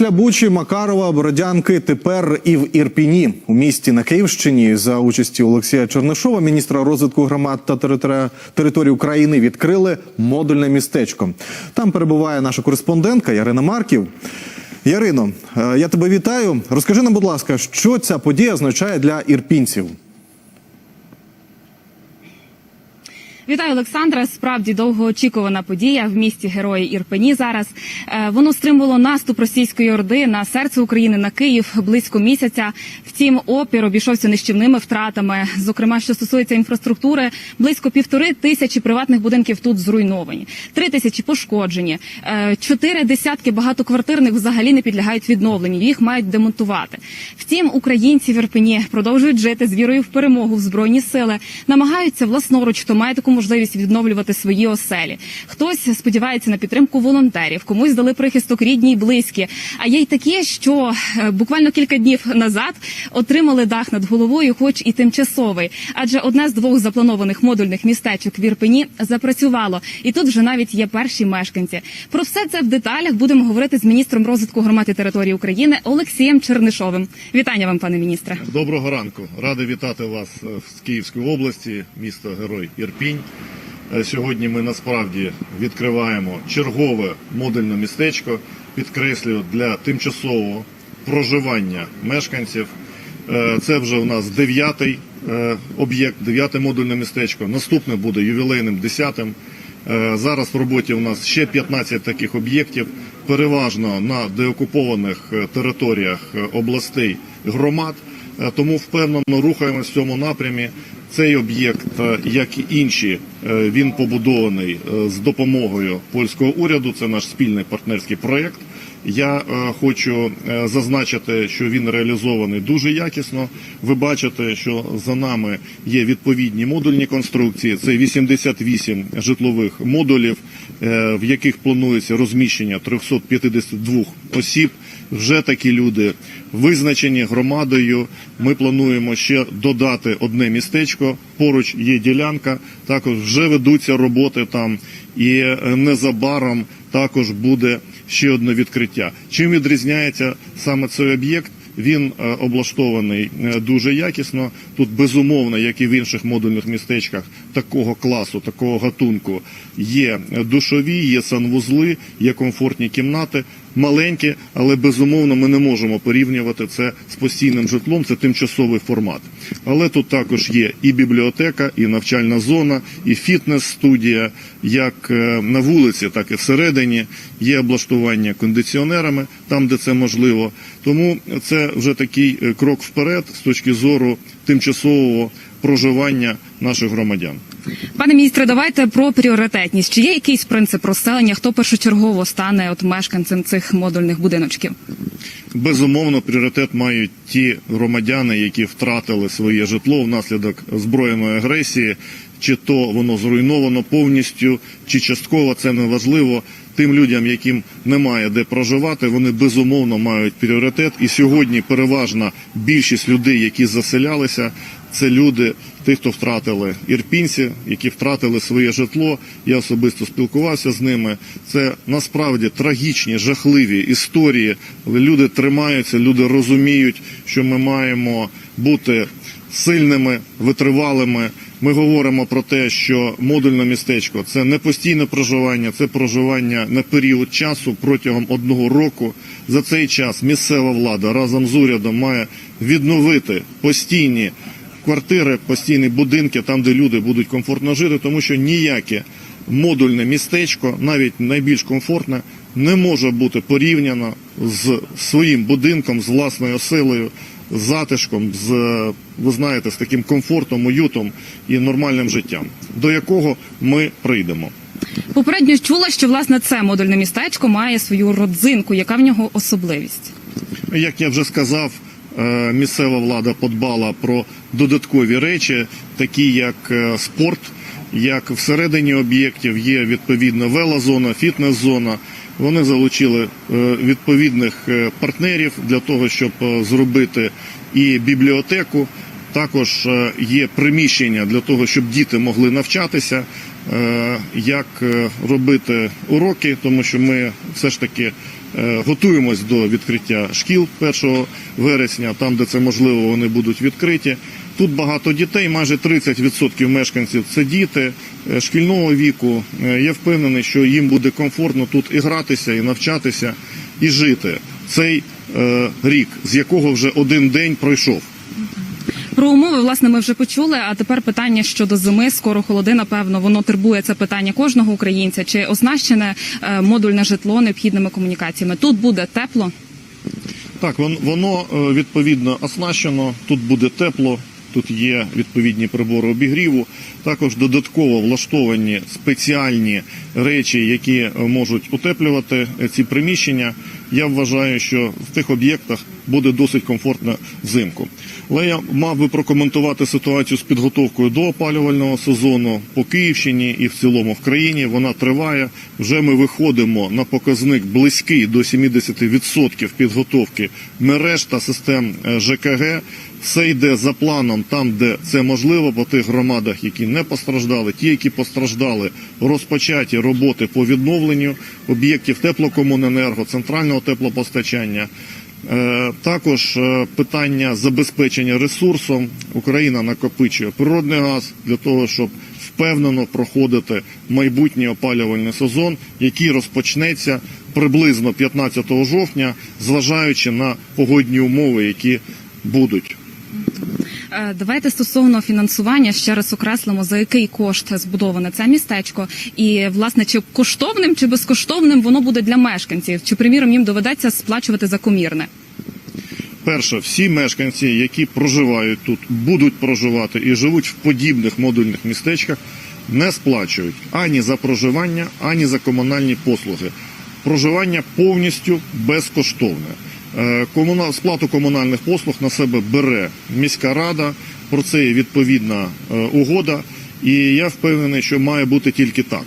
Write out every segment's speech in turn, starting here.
Для Бучі, Макарова, Бородянки, тепер і в Ірпіні у місті на Київщині за участі Олексія Чернишова, міністра розвитку громад та територій України, відкрили модульне містечко. Там перебуває наша кореспондентка Ярина Марків. Ярино, е, я тебе вітаю. Розкажи нам, будь ласка, що ця подія означає для ірпінців? Вітаю, Олександра. Справді довгоочікувана подія в місті Герої Ірпені. Зараз Е, воно стримувало наступ російської орди на серце України на Київ близько місяця. Втім, опір обійшовся нищівними втратами. Зокрема, що стосується інфраструктури, близько півтори тисячі приватних будинків тут зруйновані, три тисячі пошкоджені, Е, чотири десятки багатоквартирних взагалі не підлягають відновленню. Їх мають демонтувати. Втім, українці в Ірпені продовжують жити з вірою в перемогу в збройні сили, намагаються власноруч, хто має таку можливість відновлювати свої оселі. Хтось сподівається на підтримку волонтерів, комусь дали прихисток рідні й близькі. А є й такі, що е, буквально кілька днів назад отримали дах над головою, хоч і тимчасовий. Адже одне з двох запланованих модульних містечок в Ірпені запрацювало, і тут вже навіть є перші мешканці. Про все це в деталях будемо говорити з міністром розвитку громад і території України Олексієм Чернишовим. Вітання вам, пане міністре. Доброго ранку. Радий вітати вас е, з Київської області, місто Герой Ірпінь. Е, Сьогодні ми насправді відкриваємо чергове модульне містечко, підкреслюю, для тимчасового проживання мешканців. Е, Це вже у нас дев'ятий е, об'єкт, дев'яте модульне містечко. Наступне буде ювілейним десятим. Е, Зараз в роботі у нас ще 15 таких об'єктів, переважно на деокупованих територіях областей громад. Тому впевнено рухаємось в цьому напрямі. Цей об'єкт, е, як і інші, е, він побудований е, з допомогою польського уряду. Це наш спільний партнерський проєкт. Я хочу зазначити, що він реалізований дуже якісно. Ви бачите, що за нами є відповідні модульні конструкції. Це 88 житлових модулів, в яких планується розміщення 352 осіб. Вже такі люди визначені громадою. Ми плануємо ще додати одне містечко. Поруч є ділянка. Також вже ведуться роботи там, і е, незабаром також буде ще одне відкриття. Чим відрізняється саме цей об'єкт? Він е, облаштований е, дуже якісно. Тут безумовно, як і в інших модульних містечках, такого класу, такого гатунку є душові, є санвузли, є комфортні кімнати, маленькі, але безумовно ми не можемо порівнювати це з постійним житлом. Це тимчасовий формат. Але тут також є і бібліотека, і навчальна зона, і фітнес-студія, як е, на вулиці, так і всередині. Є облаштування кондиціонерами там, де це можливо. Тому це вже такий е, крок вперед з точки зору тимчасового проживання наших громадян. Пане міністре, давайте про пріоритетність. Чи є якийсь принцип розселення? Хто першочергово стане от мешканцем цих модульних будиночків? Безумовно, пріоритет мають ті громадяни, які втратили своє житло внаслідок збройної агресії, чи то воно зруйновано повністю, чи частково це не важливо. Тим людям, яким немає де проживати, вони безумовно мають пріоритет. І сьогодні переважна більшість людей, які заселялися, це люди, тих, хто втратили ірпінці, які втратили своє житло. Я особисто спілкувався з ними. Це насправді трагічні, жахливі історії. Люди тримаються, люди розуміють, що ми маємо бути сильними, витривалими. Ми говоримо про те, що модульне містечко це не постійне проживання, це проживання на період часу протягом одного року. За цей час місцева влада разом з урядом має відновити постійні квартири, постійні будинки, там, де люди будуть комфортно жити, тому що ніяке модульне містечко, навіть найбільш комфортне, не може бути порівняно з своїм будинком, з власною оселею, з затишком, з ви знаєте, з таким комфортом, уютом і нормальним життям, до якого ми прийдемо. Попередньо чула, що власне це модульне містечко має свою родзинку. Яка в нього особливість? Як я вже сказав, місцева влада подбала про додаткові речі, такі як е, спорт, як всередині об'єктів є відповідна велозона, фітнес-зона. Вони залучили е, відповідних е, партнерів для того, щоб е, зробити і бібліотеку. Також е, є приміщення для того, щоб діти могли навчатися. Е, як е, робити уроки, тому що ми все ж таки е, готуємось до відкриття шкіл 1 вересня, там, де це можливо, вони будуть відкриті. Тут багато дітей, майже 30% мешканців це діти шкільного віку. Я впевнений, що їм буде комфортно тут і гратися, і навчатися, і жити цей рік, з якого вже один день пройшов. Про умови власне ми вже почули. А тепер питання щодо зими. Скоро холоди. Напевно, воно турбує це питання кожного українця. Чи оснащене е, модульне житло необхідними комунікаціями? Тут буде тепло. Так, воно е, відповідно оснащено. Тут буде тепло, тут є відповідні прибори обігріву. Також додатково влаштовані спеціальні речі, які можуть утеплювати ці приміщення. Я вважаю, що в тих об'єктах буде досить комфортно взимку. Але я мав би прокоментувати ситуацію з підготовкою до опалювального сезону по Київщині і в цілому в країні. Вона триває. Вже ми виходимо на показник близький до 70% підготовки мереж та систем е, ЖКГ. Все йде за планом там, де це можливо, по тих громадах, які не постраждали, ті, які постраждали, розпочаті роботи по відновленню об'єктів теплокомуненерго, центрального теплопостачання. Е, Також е, питання забезпечення ресурсом. Україна накопичує природний газ для того, щоб впевнено проходити майбутній опалювальний сезон, який розпочнеться приблизно 15 жовтня, зважаючи на погодні умови, які будуть. Е, Давайте стосовно фінансування ще раз окреслимо за який кошт збудоване це містечко, і власне чи коштовним чи безкоштовним воно буде для мешканців, чи приміром їм доведеться сплачувати за комірне. Перше, всі мешканці, які проживають тут, будуть проживати і живуть в подібних модульних містечках, не сплачують ані за проживання, ані за комунальні послуги. Проживання повністю безкоштовне. Е, Сплату комунальних послуг на себе бере міська рада. Про це є відповідна е, угода, і я впевнений, що має бути тільки так.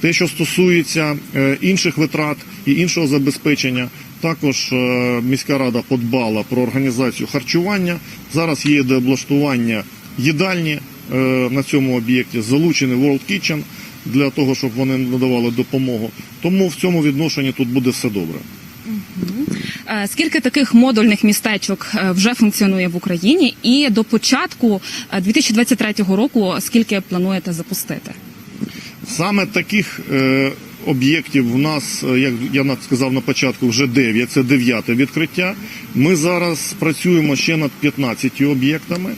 Те, що стосується е, інших витрат і іншого забезпечення, також міська рада подбала про організацію харчування. Зараз є деоблаштування їдальні на цьому об'єкті, залучений World Kitchen для того, щоб вони надавали допомогу. Тому в цьому відношенні тут буде все добре. Е, Скільки таких модульних містечок е, вже функціонує в Україні, і до початку е, 2023 року скільки плануєте запустити? Саме таких е, об'єктів в нас, е, як я сказав на початку, вже 9, це дев'яте відкриття. Ми зараз працюємо ще над 15 об'єктами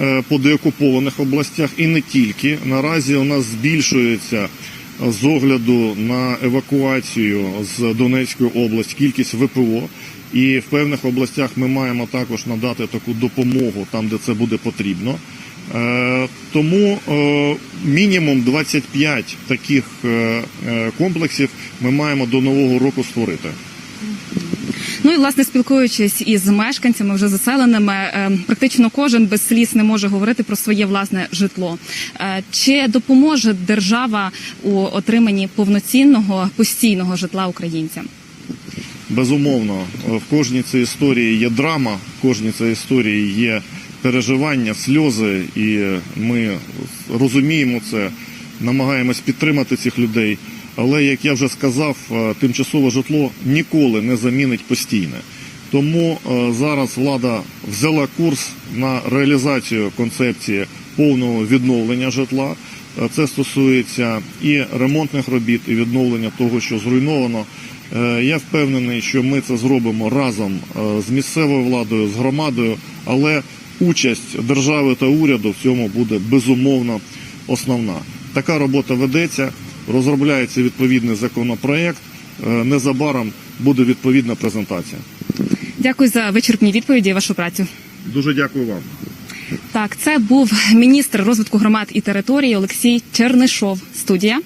е, по деокупованих областях і не тільки. Наразі у нас збільшується е, з огляду на евакуацію з Донецької області кількість ВПО. І в певних областях ми маємо також надати таку допомогу там, де це буде потрібно. Е, Тому е, мінімум 25 таких е, комплексів ми маємо до нового року створити. Ну і власне спілкуючись із мешканцями вже заселеними, е, практично кожен без сліз не може говорити про своє власне житло. Е, Чи допоможе держава у отриманні повноцінного постійного житла українцям? Безумовно, е, в кожній цій історії є драма, в кожній цій історії є переживання, сльози, і ми розуміємо це, намагаємось підтримати цих людей. Але, як я вже сказав, е, тимчасове житло ніколи не замінить постійне. Тому е, зараз влада взяла курс на реалізацію концепції повного відновлення житла. Е, Це стосується і ремонтних робіт, і відновлення того, що зруйновано. Я впевнений, що ми це зробимо разом з місцевою владою, з громадою, але участь держави та уряду в цьому буде безумовно основна. Така робота ведеться, розробляється відповідний законопроект. Е, Незабаром буде відповідна презентація. Дякую за вичерпні відповіді і вашу працю. Дуже дякую вам. Так, це був міністр розвитку громад і території Олексій Чернишов. Студія.